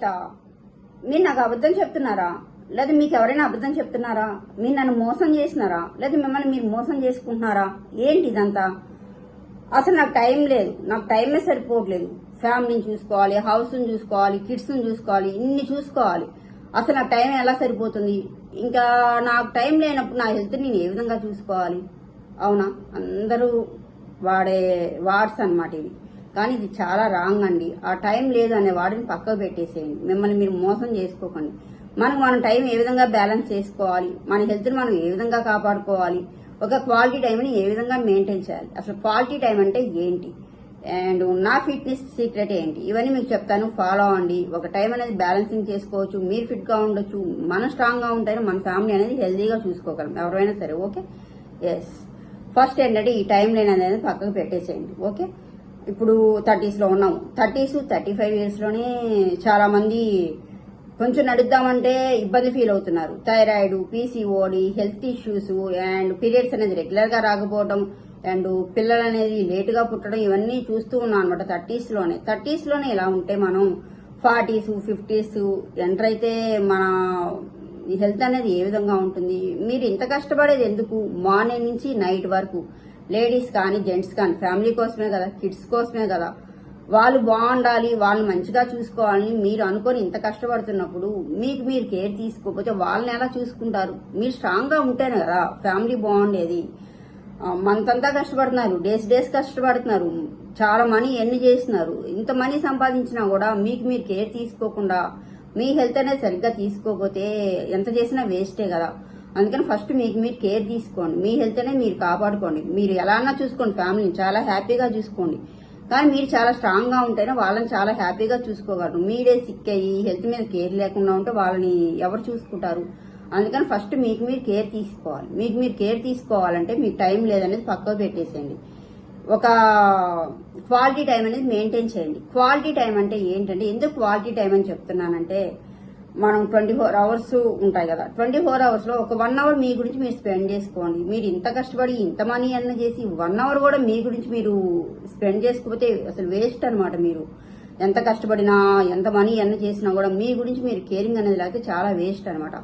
గీత మీరు నాకు అబద్ధం చెప్తున్నారా? లేదా మీకు ఎవరైనా అబద్ధం చెప్తున్నారా? మీరు నన్ను మోసం చేసినారా? లేదా మిమ్మల్ని మీరు మోసం చేసుకుంటున్నారా? ఏంటి ఇదంతా? అసలు నాకు టైం లేదు. నాకు టైమే సరిపోవట్లేదు. ఫ్యామిలీని చూసుకోవాలి హౌస్ని చూసుకోవాలి కిడ్స్ని చూసుకోవాలి ఇన్ని చూసుకోవాలి. అసలు నాకు టైం ఎలా సరిపోతుంది? ఇంకా నాకు టైం లేనప్పుడు నా హెల్త్ నేను ఏ విధంగా చూసుకోవాలి? అవునా? అందరూ వాడే వాడ్స్ అనమాట ఇవి. కానీ ఇది చాలా రాంగ్ అండి. ఆ టైం లేదు అనే వాడిని పక్కకు పెట్టేసేయండి. మిమ్మల్ని మీరు మోసం చేసుకోకండి. మనకు మన టైం ఏ విధంగా బ్యాలెన్స్ చేసుకోవాలి? మన హెల్త్ని మనం ఏ విధంగా కాపాడుకోవాలి? ఒక క్వాలిటీ టైంని ఏ విధంగా మెయింటైన్ చేయాలి? అసలు క్వాలిటీ టైం అంటే ఏంటి? అండ్ నా ఫిట్నెస్ సీక్రెట్ ఏంటి? ఇవన్నీ మీకు చెప్తాను. ఫాలో అవ్వండి. ఒక టైం అనేది బ్యాలెన్సింగ్ చేసుకోవచ్చు. మీరు ఫిట్గా ఉండొచ్చు. మనం స్ట్రాంగ్గా ఉంటేనే మన ఫ్యామిలీ అనేది హెల్దీగా చూసుకోగలం. ఎవరైనా సరే ఓకే ఎస్ ఫస్ట్ ఏంటంటే ఈ టైం లేని అనేది పక్కకు పెట్టేసేయండి. ఓకే ఇప్పుడు థర్టీస్లో ఉన్నాము థర్టీస్ థర్టీ ఫైవ్ ఇయర్స్లోనే చాలామంది కొంచెం నడుద్దామంటే ఇబ్బంది ఫీల్ అవుతున్నారు. Thyroid PCOD health issues and periods అనేది రెగ్యులర్గా రాకపోవడం అండ్ పిల్లలు అనేది లేటుగా పుట్టడం ఇవన్నీ చూస్తూ ఉన్నాం అనమాట థర్టీస్లోనే థర్టీస్లోనే ఇలా ఉంటే మనం ఫార్టీస్ ఫిఫ్టీస్ ఎంటర్ అయితే మన ఈ హెల్త్ అనేది ఏ విధంగా ఉంటుంది? మీరు ఇంత కష్టపడేది ఎందుకు? మార్నింగ్ నుంచి నైట్ వరకు. లేడీస్ కానీ జెంట్స్ కానీ ఫ్యామిలీ కోసమే కదా కిడ్స్ కోసమే కదా. వాళ్ళు బాగుండాలి వాళ్ళు మంచిగా చూసుకోవాలని మీరు అనుకొని ఇంత కష్టపడుతున్నప్పుడు మీకు మీరు కేర్ తీసుకోకపోతే వాళ్ళని ఎలా చూసుకుంటారు? మీరు స్ట్రాంగ్గా ఉంటేనే కదా ఫ్యామిలీ బాగుండేది. మంతంతా కష్టపడుతున్నారు డేస్ డేస్ కష్టపడుతున్నారు. చాలా మనీ ఎన్ని చేస్తున్నారు. ఇంత మనీ సంపాదించినా కూడా మీకు మీరు కేర్ తీసుకోకుండా మీ హెల్త్ అనేది సరిగ్గా తీసుకోకపోతే ఎంత చేసినా వేస్టే కదా. అందుకని ఫస్ట్ మీకు మీరు కేర్ తీసుకోండి. మీ హెల్త్నే మీరు కాపాడుకోండి. మీరు ఎలా చూసుకోండి ఫ్యామిలీని. చాలా హ్యాపీగా చూసుకోండి. కానీ మీరు చాలా స్ట్రాంగ్గా ఉంటేనే వాళ్ళని చాలా హ్యాపీగా చూసుకోగలరు. మీరే సిక్ అయ్యి హెల్త్ మీద కేర్ లేకుండా ఉంటే వాళ్ళని ఎవరు చూసుకుంటారు? అందుకని ఫస్ట్ మీకు మీరు కేర్ తీసుకోవాలి. మీకు మీరు కేర్ తీసుకోవాలంటే మీకు టైం లేదనేది పక్కకు పెట్టేసేయండి. ఒక క్వాలిటీ టైం అనేది మెయింటైన్ చేయండి. క్వాలిటీ టైం అంటే ఏంటంటే ఎందుకు క్వాలిటీ టైం అని చెప్తున్నానంటే మనం ట్వంటీ ఫోర్ అవర్స్ ఉంటాయి కదా. ట్వంటీ ఫోర్ అవర్స్లో ఒక వన్ అవర్ మీ గురించి మీరు స్పెండ్ చేసుకోండి. మీరు ఇంత కష్టపడి ఇంత మనీ అన్న చేసి వన్ అవర్ కూడా మీ గురించి మీరు స్పెండ్ చేసుకోకపోతే అసలు వేస్ట్ అనమాట మీరు. ఎంత కష్టపడినా ఎంత మనీ ఎన్న చేసినా కూడా మీ గురించి మీరు కేరింగ్ అనేది లేకపోతే చాలా వేస్ట్ అనమాట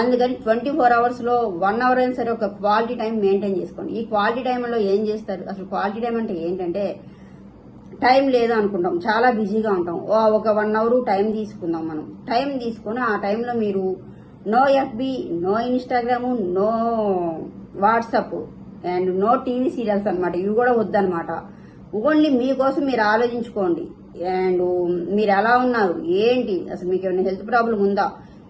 అందుకని ట్వంటీ ఫోర్ అవర్స్లో వన్ అవర్ అయినా సరే ఒక క్వాలిటీ టైం మెయింటైన్ చేసుకోండి. ఈ క్వాలిటీ టైంలో ఏం చేస్తారు? అసలు క్వాలిటీ టైం అంటే ఏంటంటే టైం లేదు అనుకుంటాం. చాలా బిజీగా ఉంటాం. ఓ ఒక వన్ అవర్ టైం తీసుకుందాం మనం. టైం తీసుకొని ఆ టైంలో మీరు no FB no Instagram no WhatsApp and no TV serials అనమాట ఇవి కూడా వద్దనమాట ఓన్లీ మీకోసం మీరు ఆలోచించుకోండి. అండ్ మీరు ఎలా ఉన్నారు? ఏంటి? అసలు మీకు ఏమైనా హెల్త్ ప్రాబ్లం ఉందా?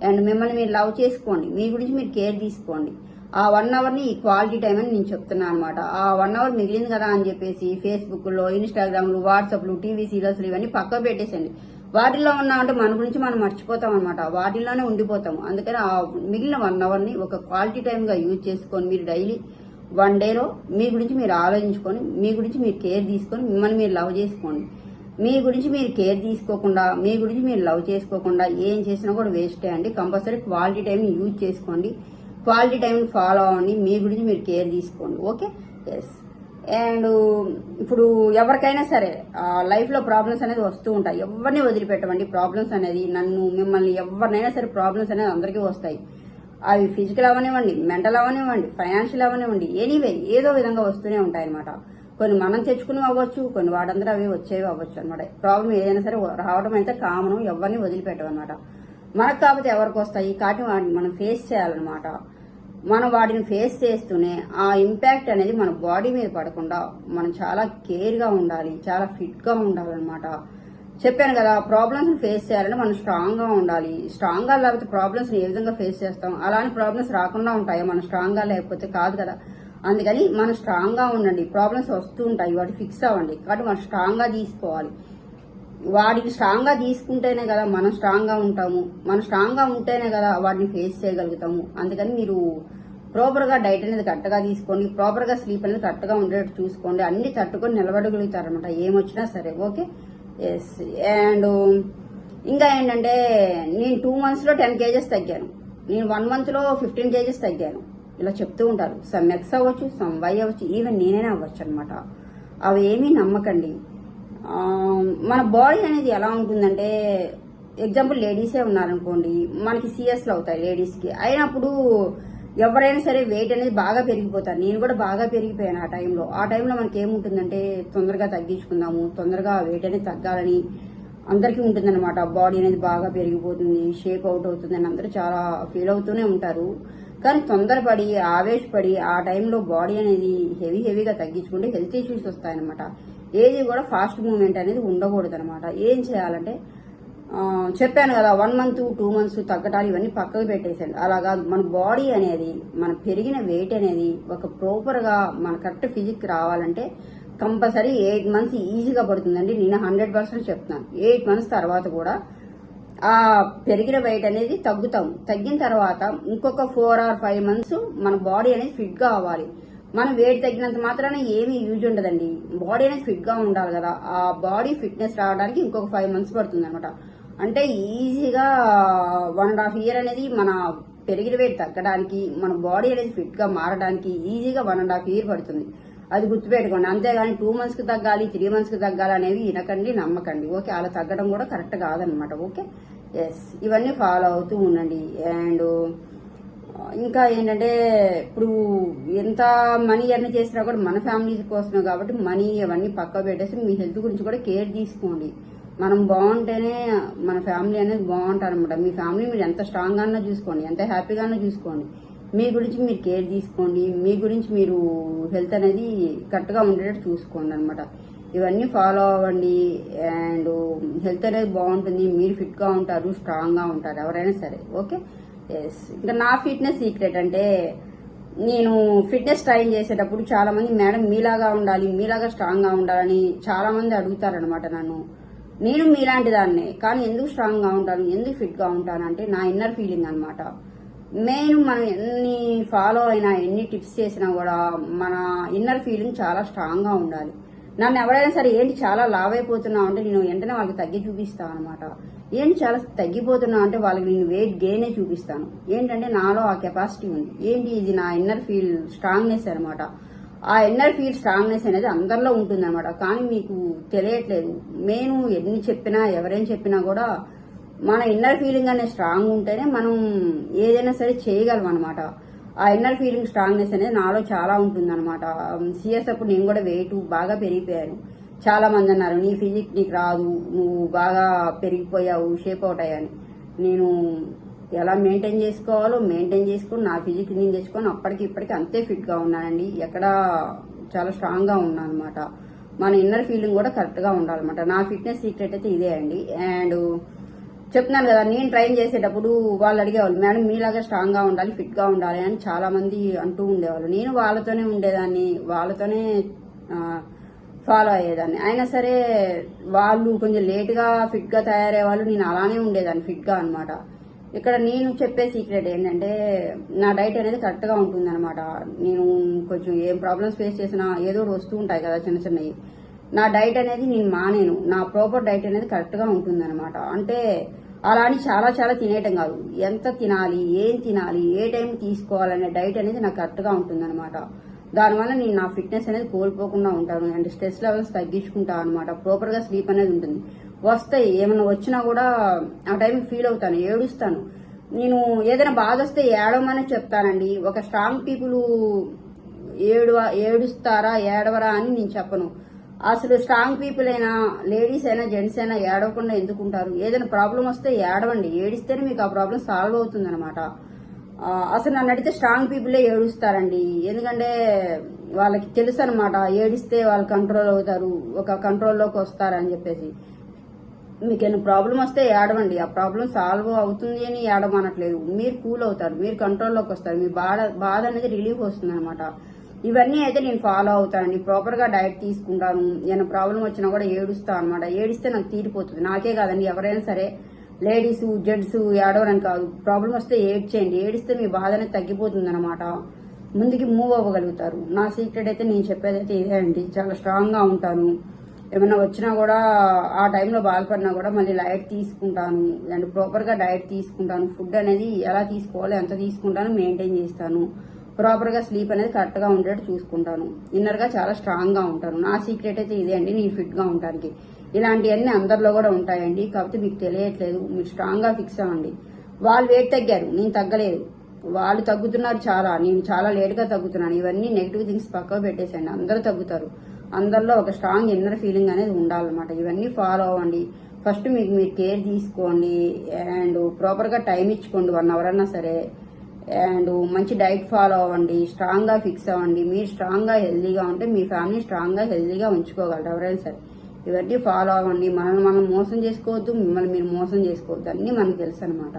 అండ్ మిమ్మల్ని మీరు లవ్ చేసుకోండి. మీ గురించి మీరు కేర్ తీసుకోండి. ఆ వన్ అవర్ని ఈ క్వాలిటీ టైం అని నేను చెప్తున్నాను అనమాట ఆ వన్ అవర్ మిగిలింది కదా అని చెప్పేసి ఫేస్బుక్లో ఇన్స్టాగ్రామ్లు వాట్సాప్లు టీవీ సీరియల్స్లు ఇవన్నీ పక్కకు పెట్టేసండి వాటిల్లో ఉన్నామంటే మన గురించి మనం మర్చిపోతాం అనమాట వాటిల్లోనే ఉండిపోతాము. అందుకని ఆ మిగిలిన వన్ అవర్ని ఒక క్వాలిటీ టైంగా యూజ్ చేసుకొని మీరు డైలీ వన్ డేలో మీ గురించి మీరు ఆలోచించుకొని మీ గురించి మీరు కేర్ తీసుకొని మిమ్మల్ని మీరు లవ్ చేసుకోండి. మీ గురించి మీరు కేర్ తీసుకోకుండా మీ గురించి మీరు లవ్ చేసుకోకుండా ఏం చేసినా కూడా వేస్టే అండి. కంపల్సరీ క్వాలిటీ టైం యూజ్ చేసుకోండి. క్వాలిటీ టైంని ఫాలో అవ్వండి. మీ గురించి మీరు కేర్ తీసుకోండి. ఓకే? ఎస్ అండ్ ఇప్పుడు ఎవరికైనా సరే లైఫ్లో ప్రాబ్లమ్స్ అనేది వస్తూ ఉంటాయి. ఎవరిని వదిలిపెట్టమండి? ప్రాబ్లమ్స్ అనేది నన్ను మిమ్మల్ని ఎవరినైనా సరే ప్రాబ్లమ్స్ అనేది అందరికీ వస్తాయి. అవి ఫిజికల్ అవనివ్వండి మెంటల్ అవనివ్వండి ఫైనాన్షియల్ అవనివ్వండి ఎనీవే ఏదో విధంగా వస్తూనే ఉంటాయి అనమాట కొన్ని మనం తెచ్చుకుని అవ్వచ్చు కొన్ని వాడందరూ అవి వచ్చేవి అవ్వచ్చు అనమాట ప్రాబ్లం ఏదైనా సరే రావడం అయితే కామను ఎవరిని వదిలిపెట్టమన్నమాట మనకు కాకపోతే ఎవరికి వస్తాయి? కాబట్టి వాటిని మనం ఫేస్ చేయాలన్నమాట. మనం వాటిని ఫేస్ చేస్తూనే ఆ ఇంపాక్ట్ అనేది మన బాడీ మీద పడకుండా మనం చాలా కేర్గా ఉండాలి చాలా ఫిట్గా ఉండాలన్నమాట. చెప్పాను కదా ప్రాబ్లమ్స్ ఫేస్ చేయాలంటే మనం స్ట్రాంగ్గా ఉండాలి. స్ట్రాంగ్గా లేకపోతే ప్రాబ్లమ్స్ని ఏ విధంగా ఫేస్ చేస్తాం? అలాంటి ప్రాబ్లమ్స్ రాకుండా ఉంటాయి? మనం స్ట్రాంగ్గా లేకపోతే కాదు కదా. అందుకని మనం స్ట్రాంగ్గా ఉండండి. ప్రాబ్లమ్స్ వస్తూ ఉంటాయి వాటి ఫిక్స్ అవ్వండి. కాబట్టి మనం స్ట్రాంగ్గా తీసుకోవాలి. వాటికి స్ట్రాంగ్గా తీసుకుంటేనే కదా మనం స్ట్రాంగ్గా ఉంటాము. మనం స్ట్రాంగ్గా ఉంటేనే కదా వాడిని ఫేస్ చేయగలుగుతాము. అందుకని మీరు ప్రాపర్గా డైట్ అనేది కరెక్ట్గా తీసుకోండి. ప్రాపర్గా స్లీప్ అనేది కరెక్ట్గా ఉండేటట్టు చూసుకోండి. అన్ని తట్టుకొని నిలబడగలుగుతారనమాట ఏమొచ్చినా సరే ఓకే ఎస్ అండ్ ఇంకా ఏంటంటే నేను టూ మంత్స్లో టెన్ కేజెస్ తగ్గాను. నేను వన్ మంత్లో ఫిఫ్టీన్ కేజెస్ తగ్గాను. ఇలా చెప్తూ ఉంటారు. సమ్ ఎక్స్ అవ్వచ్చు సమ్ వై అవ్వచ్చు ఈవెన్ నేనే అవ్వచ్చు అనమాట అవి ఏమీ నమ్మకండి. మన బాడీ అనేది ఎలా ఉంటుందంటే ఎగ్జాంపుల్ లేడీసే ఉన్నారనుకోండి మనకి సిఎస్లు అవుతాయి లేడీస్కి. అయినప్పుడు ఎవరైనా సరే వెయిట్ అనేది బాగా పెరిగిపోతారు. నేను కూడా బాగా పెరిగిపోయాను ఆ టైంలో. ఆ టైంలో మనకి ఏముంటుందంటే తొందరగా తగ్గించుకుందాము తొందరగా వెయిట్ అనేది తగ్గాలని అందరికీ ఉంటుందన్నమాట. బాడీ అనేది బాగా పెరిగిపోతుంది షేప్ అవుట్ అవుతుంది అని అందరూ చాలా ఫీల్ అవుతూనే ఉంటారు. కానీ తొందరపడి ఆవేశపడి ఆ టైంలో బాడీ అనేది హెవీ హెవీగా తగ్గించుకుంటే హెల్త్ ఇష్యూస్ వస్తాయన్నమాట. ఏది కూడా ఫాస్ట్ మూమెంట్ అనేది ఉండకూడదు అనమాట ఏం చేయాలంటే చెప్పాను కదా వన్ మంత్ టూ మంత్స్ తగ్గటాలు ఇవన్నీ పక్కకు పెట్టేసాను అలాగా మన బాడీ అనేది మన పెరిగిన వెయిట్ అనేది ఒక ప్రాపర్గా మన కరెక్ట్ ఫిజిక్ రావాలంటే కంపల్సరీ ఎయిట్ మంత్స్ ఈజీగా పడుతుందండి. నేను హండ్రెడ్ పర్సెంట్ చెప్తున్నాను. ఎయిట్ మంత్స్ తర్వాత కూడా ఆ పెరిగిన వెయిట్ అనేది తగ్గుతాం. తగ్గిన తర్వాత ఇంకొక ఫోర్ ఆర్ ఫైవ్ మంత్స్ మన బాడీ అనేది ఫిట్గా అవ్వాలి. మనం వేడి తగ్గినంత మాత్రాన ఏమీ యూజ్ ఉండదండి. బాడీ అనేది ఫిట్గా ఉండాలి కదా. ఆ బాడీ ఫిట్నెస్ రావడానికి ఇంకొక ఫైవ్ మంత్స్ పడుతుంది అనమాట అంటే ఈజీగా వన్ అండ్ హాఫ్ ఇయర్ అనేది మన పెరిగిన వెయిట్ తగ్గడానికి మన బాడీ అనేది ఫిట్గా మారడానికి ఈజీగా వన్ అండ్ హాఫ్ ఇయర్ పడుతుంది. అది గుర్తుపెట్టుకోండి. అంతేగాని టూ మంత్స్కి తగ్గాలి త్రీ మంత్స్కి తగ్గాలి అనేవి వినకండి నమ్మకండి. ఓకే అలా తగ్గడం కూడా కరెక్ట్ కాదనమాట ఓకే? ఎస్ ఇవన్నీ ఫాలో అవుతూ ఉండండి. అండ్ ఇంకా ఏంటంటే ఇప్పుడు ఎంత మనీ ఎర్న్ చేసినా కూడా మన ఫ్యామిలీ కోసమే కాబట్టి మనీ అవన్నీ పక్క పెట్టేసి మీ హెల్త్ గురించి కూడా కేర్ తీసుకోండి. మనం బాగుంటేనే మన ఫ్యామిలీ అనేది బాగుంటారు అనమాట మీ ఫ్యామిలీ మీరు ఎంత స్ట్రాంగ్గానో చూసుకోండి ఎంత హ్యాపీగానో చూసుకోండి. మీ గురించి మీరు కేర్ తీసుకోండి మీ గురించి మీరు హెల్త్ అనేది కరెక్ట్గా ఉండేటట్టు చూసుకోండి అనమాట ఇవన్నీ ఫాలో అవ్వండి అండ్ హెల్త్ అనేది బాగుంటుంది మీరు ఫిట్గా ఉంటారు స్ట్రాంగ్గా ఉంటారు ఎవరైనా సరే. ఓకే? ఎస్ ఇంకా నా ఫిట్నెస్ సీక్రెట్ అంటే నేను ఫిట్నెస్ ట్రైన్ చేసేటప్పుడు చాలా మంది మేడం మీలాగా ఉండాలి మీలాగా స్ట్రాంగ్గా ఉండాలని చాలా మంది అడుగుతారనమాట నన్ను. నేను మీలాంటి దాన్నే. కానీ ఎందుకు స్ట్రాంగ్గా ఉంటాను ఎందుకు ఫిట్గా ఉంటాను అంటే నా ఇన్నర్ ఫీలింగ్ అనమాట మెయిన్ మనం ఎన్ని ఫాలో అయినా ఎన్ని టిప్స్ చేసినా కూడా మన ఇన్నర్ ఫీలింగ్ చాలా స్ట్రాంగ్గా ఉండాలి. నన్ను ఎవరైనా సరే ఏంటి చాలా లావ్ అయిపోతున్నావు అంటే నేను వెంటనే వాళ్ళకి తగ్గి చూపిస్తాను అనమాట ఏంటి చాలా తగ్గిపోతున్నావు అంటే వాళ్ళకి నేను వెయిట్ గెయినే చూపిస్తాను. ఏంటంటే నాలో ఆ కెపాసిటీ ఉంది. ఏంటి ఇది నా ఇన్నర్ ఫీల్ స్ట్రాంగ్నెస్ అనమాట ఆ ఇన్నర్ ఫీల్ స్ట్రాంగ్నెస్ అనేది అందరిలో ఉంటుంది అనమాట కానీ మీకు తెలియట్లేదు. నేను ఎన్ని చెప్పినా ఎవరేం చెప్పినా కూడా మన ఇన్నర్ ఫీలింగ్ అనేది స్ట్రాంగ్ ఉంటేనే మనం ఏదైనా సరే చేయగలం అనమాట ఆ ఇన్నర్ ఫీలింగ్ స్ట్రాంగ్నెస్ అనేది నాలో చాలా ఉంటుంది అనమాట సిఎస్ అప్పుడు నేను కూడా వెయిట్ బాగా పెరిగిపోయాను. చాలా మంది అన్నారు నీ ఫిజిక్ నీకు రాదు నువ్వు బాగా పెరిగిపోయావు షేప్ అవుట్ అయ్యాని నేను ఎలా మెయింటైన్ చేసుకోవాలో మెయింటైన్ చేసుకుని నా ఫిజిక్ నేను తెచ్చుకొని అప్పటికి ఇప్పటికి అంతే ఫిట్గా ఉన్నానండి. ఎక్కడ చాలా స్ట్రాంగ్గా ఉన్నాను అనమాట మన ఇన్నర్ ఫీలింగ్ కూడా కరెక్ట్గా ఉండాలన్నమాట. నా ఫిట్నెస్ సీక్రెట్ అయితే ఇదే అండి. అండ్ చెప్తున్నాను కదా నేను ట్రైన్ చేసేటప్పుడు వాళ్ళు అడిగేవాళ్ళు మేడం మీలాగా స్ట్రాంగ్గా ఉండాలి ఫిట్గా ఉండాలి అని చాలామంది అంటూ ఉండేవాళ్ళు. నేను వాళ్ళతోనే ఉండేదాన్ని వాళ్ళతోనే ఫాలో అయ్యేదాన్ని. అయినా సరే వాళ్ళు కొంచెం లేట్గా ఫిట్గా తయారయ్యే వాళ్ళు నేను అలానే ఉండేదాన్ని ఫిట్గా అనమాట ఇక్కడ నేను చెప్పే సీక్రెట్ ఏంటంటే నా డైట్ అనేది కరెక్ట్గా ఉంటుందన్నమాట. నేను కొంచెం ఏం ప్రాబ్లమ్స్ ఫేస్ చేసినా ఏదో ఒకటి వస్తూ ఉంటాయి కదా చిన్న చిన్నవి. నా డైట్ అనేది నేను మానేను. నా ప్రాపర్ డైట్ అనేది కరెక్ట్గా ఉంటుందన్నమాట. అంటే అలా అని చాలా చాలా తినేయటం కాదు. ఎంత తినాలి ఏం తినాలి ఏ టైం తీసుకోవాలనే డైట్ అనేది నాకు కరెక్ట్గా ఉంటుందన్నమాట. దానివల్ల నేను నా ఫిట్నెస్ అనేది కోల్పోకుండా ఉంటాను. అండ్ స్ట్రెస్ లెవెల్స్ తగ్గించుకుంటాను అనమాట ప్రాపర్గా స్లీప్ అనేది ఉంటుంది. వస్తాయి ఏమైనా వచ్చినా కూడా ఆ టైం ఫీల్ అవుతాను ఏడుస్తాను. నేను ఏదైనా బాధ వస్తే ఏడవమని చెప్తానండి. ఒక స్ట్రాంగ్ పీపుల్ ఏడు ఏడుస్తారా ఏడవరా అని నేను చెప్పను. అసలు స్ట్రాంగ్ పీపుల్ అయినా లేడీస్ అయినా జెంట్స్ అయినా ఏడవకుండా ఎందుకుంటారు? ఏదైనా ప్రాబ్లం వస్తే ఏడవండి. ఏడిస్తేనే మీకు ఆ ప్రాబ్లం సాల్వ్ అవుతుంది అనమాట అసలు నన్ను అడిగితే స్ట్రాంగ్ పీపులే ఏడుస్తారండి. ఎందుకంటే వాళ్ళకి తెలుసు అనమాట ఏడిస్తే వాళ్ళు కంట్రోల్ అవుతారు ఒక కంట్రోల్లోకి వస్తారని చెప్పేసి. మీకు ఏమైనా ప్రాబ్లం వస్తే ఏడవండి. ఆ ప్రాబ్లం సాల్వ్ అవుతుంది అని ఏడమనట్లేదు. మీరు కూల్ అవుతారు మీరు కంట్రోల్లోకి వస్తారు. మీ బాధ బాధ అనేది రిలీఫ్ వస్తుంది అనమాట ఇవన్నీ అయితే నేను ఫాలో అవుతానండి. ప్రాపర్గా డైట్ తీసుకుంటాను. ఏమైనా ప్రాబ్లం వచ్చినా కూడా ఏడుస్తాను అనమాట ఏడిస్తే నాకు తీరిపోతుంది. నాకే కాదండి. ఎవరైనా సరే లేడీస్ జెంట్స్ ఏడవరని కాదు. ప్రాబ్లం వస్తే ఏడ్చేయండి. ఏడిస్తే మీ బాధ అనేది తగ్గిపోతుంది అనమాట ముందుకి మూవ్ అవ్వగలుగుతారు. నా సీక్రెట్ అయితే నేను చెప్పేది అయితే ఇదే అండి. చాలా స్ట్రాంగ్గా ఉంటాను. ఏమైనా వచ్చినా కూడా ఆ టైంలో బాధపడినా కూడా మళ్ళీ లైట్ తీసుకుంటాను. అండ్ ప్రాపర్గా డైట్ తీసుకుంటాను. ఫుడ్ అనేది ఎలా తీసుకోవాలి ఎంత తీసుకుంటాను మెయింటైన్ చేస్తాను. ప్రాపర్గా స్లీప్ అనేది కరెక్ట్గా ఉండేట్టు చూసుకుంటాను. ఇన్నర్గా చాలా స్ట్రాంగ్గా ఉంటాను. నా సీక్రెట్ అయితే ఇదే అండి. నేను ఫిట్గా ఉండడానికి. ఇలాంటివన్నీ అందరిలో కూడా ఉంటాయండి. కాకపోతే మీకు తెలియట్లేదు. మీరు స్ట్రాంగ్గా ఫిక్స్ అవ్వండి. వాళ్ళు వెయిట్ తగ్గారు. నేను తగ్గలేదు. వాళ్ళు తగ్గుతున్నారు చాలా. నేను చాలా లేట్గా తగ్గుతున్నాను. ఇవన్నీ నెగిటివ్ థింగ్స్ పక్కకు పెట్టేసండి అందరూ తగ్గుతారు. అందరిలో ఒక స్ట్రాంగ్ ఇన్నర్ ఫీలింగ్ అనేది ఉండాలన్నమాట. ఇవన్నీ ఫాలో అవ్వండి. ఫస్ట్ మీకు మీరు కేర్ తీసుకోండి. అండ్ ప్రాపర్గా టైం ఇచ్చుకోండి. వన్ అవర్ అన్నా సరే. అండ్ మంచి డైట్ ఫాలో అవ్వండి. స్ట్రాంగ్గా ఫిక్స్ అవ్వండి. మీరు స్ట్రాంగ్గా హెల్దీగా ఉంటే మీ ఫ్యామిలీ స్ట్రాంగ్గా హెల్దీగా ఉంచుకోగలరు ఎవరైనా సరే. ఇవన్నీ ఫాలో అవ్వండి. మనల్ని మనం మోసం చేసుకోవద్దు మిమ్మల్ని మీరు మోసం చేసుకోవద్దు. అన్నీ మనకు తెలుసు అనమాట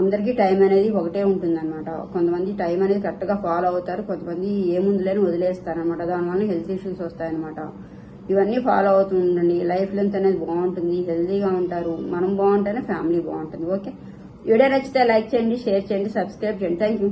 అందరికీ టైం అనేది ఒకటే ఉంటుందన్నమాట. కొంతమంది టైం అనేది కరెక్ట్గా ఫాలో అవుతారు కొంతమంది ఏముందులేని వదిలేస్తారనమాట దానివల్ల హెల్త్ ఇష్యూస్ వస్తాయన్నమాట. ఇవన్నీ ఫాలో అవుతూ ఉండండి. లైఫ్ లెంత్ అనేది బాగుంటుంది హెల్తీగా ఉంటారు. మనం బాగుంటేనే ఫ్యామిలీ బాగుంటుంది. ఓకే? వీడియో నచ్చితే లైక్ చేయండి షేర్ చేయండి సబ్స్క్రైబ్ చేయండి. Thank you